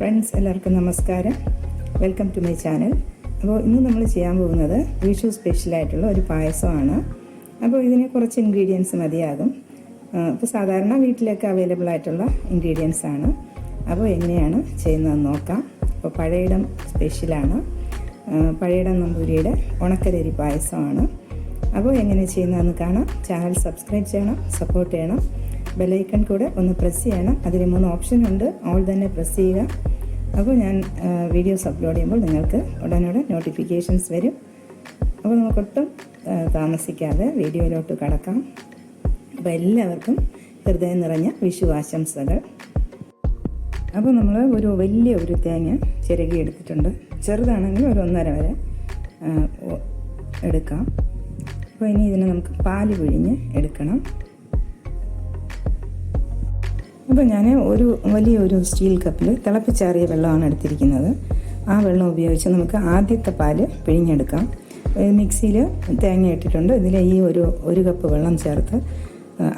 Friends എല്ലാവർക്കും നമസ്കാരം. Welcome to my channel അപ്പോൾ ഇന്ന് നമ്മൾ ചെയ്യാൻ പോകുന്നത് വിഷു സ്പെഷ്യലായിട്ടുള്ള ഒരു പായസമാണ്. അപ്പോൾ ഇതിന് കുറച്ച് ഇൻഗ്രീഡിയൻസ് മതിയാകും. അപ്പോൾ സാധാരണ വീട്ടിലൊക്കെ അവൈലബിൾ ആയിട്ടുള്ള ഇൻഗ്രീഡിയൻസ് ആണ്. അപ്പോൾ എങ്ങനെയാണ് ചെയ്യുന്നതെന്ന് നോക്കാം. അപ്പോൾ പഴയിടം സ്പെഷ്യലാണ് പഴയിടം നമ്പൂരിയുടെ ഉണക്കലരി പായസമാണ്. അപ്പോൾ എങ്ങനെ ചെയ്യുന്നതെന്ന് കാണാം. ചാനൽ സബ്സ്ക്രൈബ് ചെയ്യണം സപ്പോർട്ട് ചെയ്യണം. ബെലൈക്കൺ കൂടെ ഒന്ന് പ്രസ് ചെയ്യണം. അതിന് മൂന്ന് ഓപ്ഷൻ ഉണ്ട്. ഓൾ തന്നെ പ്രസ് ചെയ്യുക. അപ്പോൾ ഞാൻ വീഡിയോസ് അപ്ലോഡ് ചെയ്യുമ്പോൾ നിങ്ങൾക്ക് ഉടനോടെ നോട്ടിഫിക്കേഷൻസ് വരും. അപ്പോൾ നമുക്കൊട്ടും താമസിക്കാതെ വീഡിയോയിലോട്ട് കടക്കാം. അപ്പോൾ എല്ലാവർക്കും ഹൃദയം നിറഞ്ഞ വിഷു ആശംസകൾ അപ്പോൾ നമ്മൾ ഒരു വലിയ ഒരു തേങ്ങ ചിരകി എടുത്തിട്ടുണ്ട്. ചെറുതാണെങ്കിൽ ഒരു ഒന്നര വരെ എടുക്കാം. അപ്പോൾ ഇനി ഇതിനെ നമുക്ക് പാൽ പിഴിഞ്ഞ് എടുക്കണം. അപ്പോൾ ഞാൻ ഒരു വലിയ ഒരു സ്റ്റീൽ കപ്പിൽ തിളപ്പിച്ചാറിയ വെള്ളമാണ് എടുത്തിരിക്കുന്നത്. ആ വെള്ളം ഉപയോഗിച്ച് നമുക്ക് ആദ്യത്തെ പാൽ പിഴിഞ്ഞെടുക്കാം. മിക്സിയിൽ തേങ്ങ ഇട്ടിട്ടുണ്ട്. ഇതിൽ ഈ ഒരു ഒരു കപ്പ് വെള്ളം ചേർത്ത്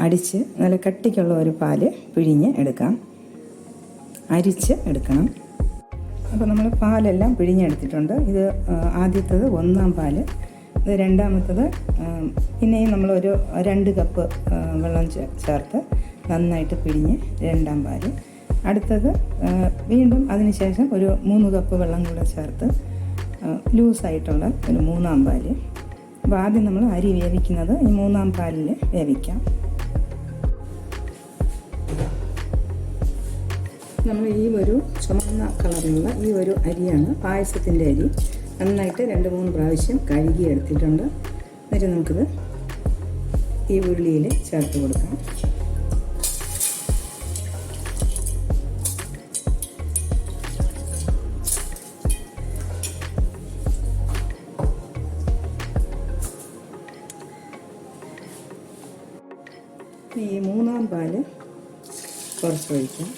അടിച്ച് നല്ല കട്ടിക്കുള്ള ഒരു പാൽ പിഴിഞ്ഞ് എടുക്കാം. അരിച്ച് എടുക്കണം. അപ്പോൾ നമ്മൾ പാലെല്ലാം പിഴിഞ്ഞെടുത്തിട്ടുണ്ട്. ഇത് ആദ്യത്തത് ഒന്നാം പാൽ ഇത് രണ്ടാമത്തത് പിന്നെയും നമ്മളൊരു രണ്ട് കപ്പ് വെള്ളം ചേർത്ത് നന്നായിട്ട് പിഴിഞ്ഞ് രണ്ടാം പാൽ. അടുത്തത് വീണ്ടും അതിനുശേഷം ഒരു മൂന്ന് കപ്പ് വെള്ളം കൂടെ ചേർത്ത് ലൂസായിട്ടുള്ള ഒരു മൂന്നാം പാൽ. അപ്പോൾ ആദ്യം നമ്മൾ അരി വേവിക്കുന്നത് ഈ മൂന്നാം പാലിൽ വേവിക്കാം. നമ്മൾ ഈ ഒരു ചുമന്ന കളറിലുള്ള ഈ ഒരു അരിയാണ് പായസത്തിന്റെ അരി. നന്നായിട്ട് രണ്ട് മൂന്ന് പ്രാവശ്യം കഴുകി എടുത്തിട്ടുണ്ട് എന്നിട്ട് നമുക്കിത് ഈ ഉരുളിയിൽ ചേർത്ത് കൊടുക്കാം. ഈ മൂന്നാം പാൽ കുറച്ച് ഒഴിക്കാം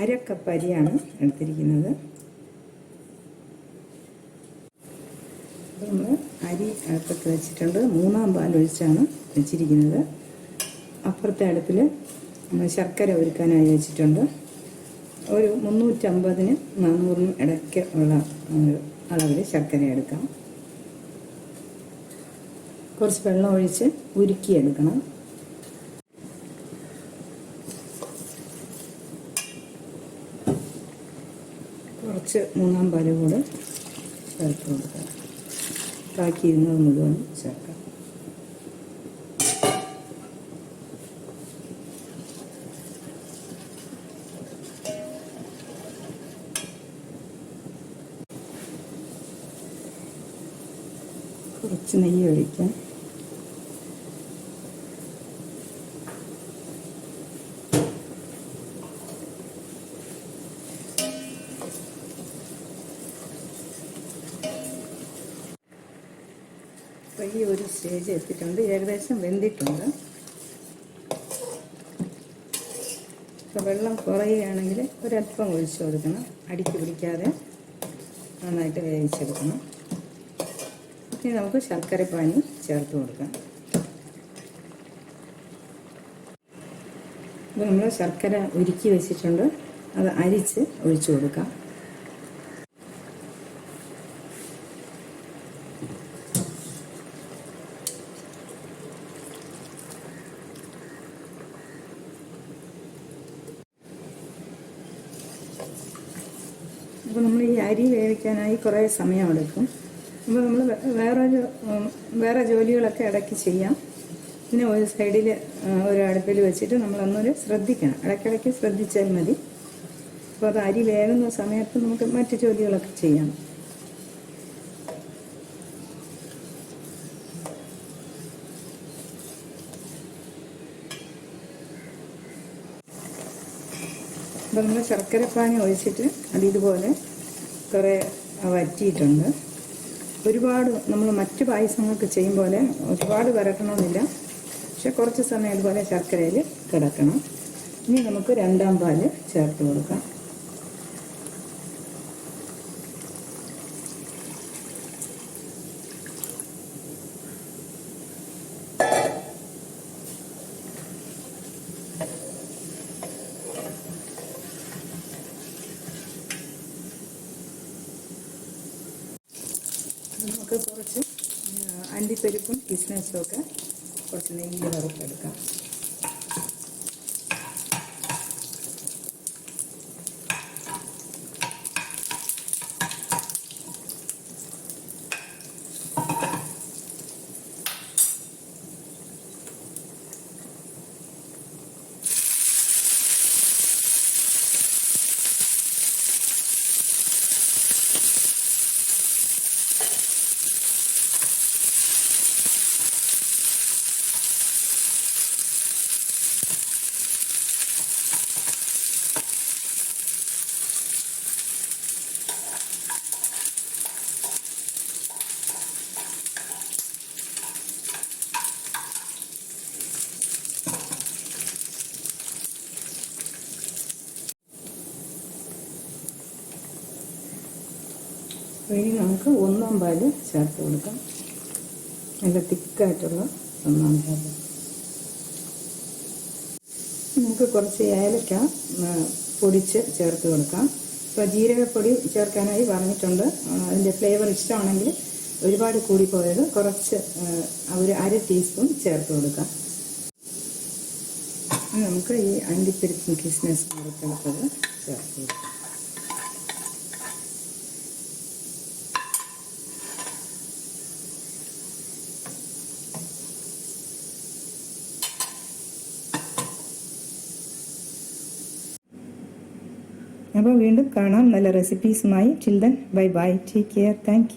അര കപ്പ് അരിയാണ് എടുത്തിരിക്കുന്നത്. നമ്മൾ അരി അടുപ്പത്ത് വെച്ചിട്ടുണ്ട്. മൂന്നാം പാൽ ഒഴിച്ചാണ് വെച്ചിരിക്കുന്നത്. അപ്പുറത്തെ അടുപ്പിൽ ശർക്കര ഒരുക്കാനായി വെച്ചിട്ടുണ്ട്. ഒരു മുന്നൂറ്റമ്പതിന് നാനൂറിനും ഇടയ്ക്ക് ഉള്ള അളവിൽ ശർക്കര എടുക്കാം. കുറച്ച് വെള്ളം ഒഴിച്ച് ഉരുക്കിയെടുക്കണം. കുറച്ച് മൂന്നാം പാൽ കൂടെ ചേർത്ത് കൊടുക്കാം. ബാക്കി ഇരുന്നത് മുഴുവൻ ചേർക്കാം. കുറച്ച് നെയ്യ് ഒഴിക്കാം. ഈ ഒരു സ്റ്റേജ് എത്തിയിട്ടുണ്ട്. ഏകദേശം വെന്തിട്ടുണ്ട്. അപ്പോൾ വെള്ളം കുറയുകയാണെങ്കിൽ ഒരല്പം ഒഴിച്ചു കൊടുക്കണം. അടിക്ക് പിടിക്കാതെ നന്നായിട്ട് വേവിച്ചെടുക്കണം. ഇനി നമുക്ക് ശർക്കര പാനി ചേർത്ത് കൊടുക്കാം. അപ്പോൾ നമ്മൾ ശർക്കര ഉരുക്കി വെച്ചിട്ടുണ്ട്. അത് അരിച്ച് ഒഴിച്ചു കൊടുക്കാം. അപ്പോൾ നമ്മൾ ഈ അരി വേവിക്കാനായി കുറേ സമയമെടുക്കും. അപ്പോൾ നമ്മൾ വേറെ വേറെ ജോലികളൊക്കെ ഇടയ്ക്ക് ചെയ്യാം. പിന്നെ ഒരു സൈഡിൽ ഒരു അടുപ്പിൽ വെച്ചിട്ട് നമ്മൾ നമ്മളൊന്നൊരു ശ്രദ്ധിക്കണം. ഇടയ്ക്കിടയ്ക്ക് ശ്രദ്ധിച്ചാൽ മതി. അപ്പോൾ അത് അരി വേകുന്ന സമയത്ത് നമുക്ക് മറ്റ് ജോലികളൊക്കെ ചെയ്യാം. അപ്പോൾ നമ്മൾ ശർക്കരപ്പാനി ഒഴിച്ചിട്ട് അത് ഇതുപോലെ കുറേ വറ്റിയിട്ടുണ്ട്. ഒരുപാട് നമ്മൾ മറ്റ് പായസങ്ങൾക്ക് ചെയ്യും പോലെ ഒരുപാട് വരട്ടണമെന്നില്ല. പക്ഷെ കുറച്ച് സമയം ഇതുപോലെ ശർക്കരയിൽ കിടക്കണം. ഇനി നമുക്ക് രണ്ടാം പാൽ ചേർത്ത് കൊടുക്കാം. നമുക്ക് കുറച്ച് അണ്ടിപ്പരിപ്പും കിസ്മിസും ഒക്കെ കുറച്ച് നെയ്യിൽ വറുത്തെടുക്കാം. ഇനി നമുക്ക് ഒന്നാം പാൽ ചേർത്ത് കൊടുക്കാം. നല്ല തിക്കായിട്ടുള്ള ഒന്നാം പാൽ. നമുക്ക് കുറച്ച് ഏലക്ക പൊടിച്ച് ചേർത്ത് കൊടുക്കാം. ഇപ്പോൾ ജീരകപ്പൊടി ചേർക്കാനായി പറഞ്ഞിട്ടുണ്ട്. അതിന്റെ ഫ്ലേവർ ഇഷ്ടമാണെങ്കിൽ ഒരുപാട് കൂടിപ്പോയത് കുറച്ച് ഒരു അര ടീസ്പൂൺ ചേർത്ത് കൊടുക്കാം. നമുക്ക് ഈ അണ്ടിപ്പരിപ്പും വറുത്തെടുത്തത് ചേർത്ത് കൊടുക്കാം. അപ്പോൾ വീണ്ടും കാണാം. നല്ല റെസിപ്പീസുമായി children bye bye take care thank